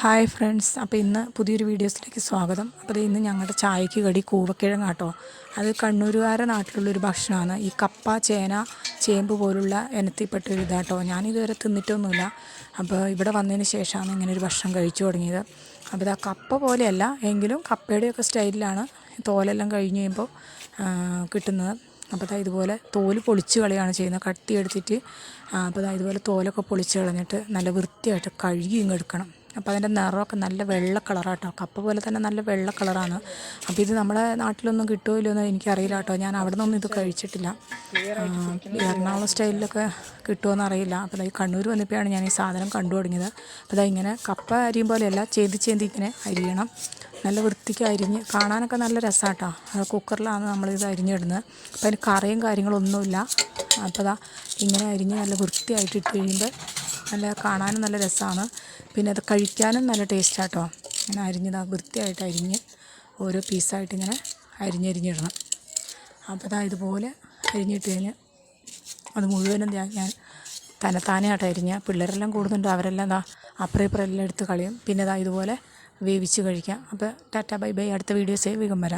Hi friends അപ്പോൾ ഇന്ന് പുതിയൊരു വീഡിയോസിലേക്ക് സ്വാഗതം. അപ്പോൾ ഇന്ന് ഞങ്ങളുടെ ചായക്ക് കടി കൂവക്കിഴങ്ങ് കേട്ടോ അത് കണ്ണൂരുകാരെ നാട്ടിലുള്ളൊരു ഭക്ഷണമാണ്. ഈ കപ്പ ചേന ചേമ്പ് പോലുള്ള ഇനത്തിൽപ്പെട്ടൊരു ഇതാട്ടോ. ഞാനിതുവരെ തിന്നിട്ടൊന്നുമില്ല. അപ്പോൾ ഇവിടെ വന്നതിന് ശേഷമാണ് ഇങ്ങനെ ഒരു ഭക്ഷണം കഴിച്ചു തുടങ്ങിയത്. അപ്പോൾ ഇതാ കപ്പ പോലെയല്ല എങ്കിലും കപ്പയുടെയൊക്കെ സ്റ്റൈലിലാണ് തോലെല്ലാം കഴിഞ്ഞ് കഴിയുമ്പോൾ കിട്ടുന്നത്. അപ്പോൾ ദാ ഇതുപോലെ തോൽ പൊളിച്ച് കളയാണ് ചെയ്യുന്നത്. കട്ടി എടുത്തിട്ട് അപ്പോൾ ദാ ഇതുപോലെ തോലൊക്കെ പൊളിച്ച് കളഞ്ഞിട്ട് നല്ല വൃത്തിയായിട്ട് കഴുകി ഇങ്ങ് എടുക്കണം. അപ്പോൾ അതിന്റെ നിറമൊക്കെ നല്ല വെള്ള കളറാട്ടോ. കപ്പ പോലെ തന്നെ നല്ല വെള്ള കളറാണ്. അപ്പോൾ ഇത് നമ്മുടെ നാട്ടിലൊന്നും കിട്ടുമോ ഇല്ലയോ എന്ന് എനിക്കറിയില്ല കേട്ടോ ഞാൻ അവിടെ നിന്നൊന്നും ഇത് കഴിച്ചിട്ടില്ല. എറണാകുളം സ്റ്റൈലിലൊക്കെ കിട്ടുമോ അറിയില്ല. അപ്പോൾ ഈ കണ്ണൂർ വന്നപ്പോഴാണ് ഞാൻ ഈ സാധനം കണ്ടു തുടങ്ങിയത്. അപ്പോൾ ഇങ്ങനെ കപ്പ അരിയും പോലെയല്ല ചേന്തി ചേന്തി ഇങ്ങനെ അരിയണം. നല്ല വൃത്തിക്ക് അരിഞ്ഞ് കാണാനൊക്കെ നല്ല രസമാട്ടോ കുക്കറിലാണ് നമ്മളിത് അരിഞ്ഞിടുന്നത്. അപ്പോൾ അതിന് കറിയും കാര്യങ്ങളൊന്നുമില്ല. അപ്പോൾ അതാ ഇങ്ങനെ അരിഞ്ഞ് നല്ല വൃത്തിയായിട്ട് ഇട്ട് കഴിയുമ്പോൾ നല്ല കാണാനും നല്ല രസമാണ്. പിന്നെ അത് കഴിക്കാനും നല്ല ടേസ്റ്റാട്ടോ ഇങ്ങനെ അരിഞ്ഞത് വൃത്തിയായിട്ട് അരിഞ്ഞ് ഓരോ പീസായിട്ട് ഇങ്ങനെ അരിഞ്ഞരിഞ്ഞിടണം അപ്പോൾ ദാ ഇതുപോലെ അരിഞ്ഞിട്ട് കഴിഞ്ഞ് അത് മുഴുവനും ഞാൻ തന്നെത്താനെയായിട്ട് അരിഞ്ഞ പിള്ളേരെല്ലാം കൂടുന്നുണ്ട്. അവരെല്ലാം ദാ അപ്പുറം ഇപ്പുറം എല്ലാം എടുത്ത് കളയും. പിന്നെ ദാ ഇതുപോലെ വേവിച്ച് കഴിക്കാം. അപ്പോൾ ടാറ്റ ബൈ ബൈ. അടുത്ത വീഡിയോസേ വേഗം വരാം.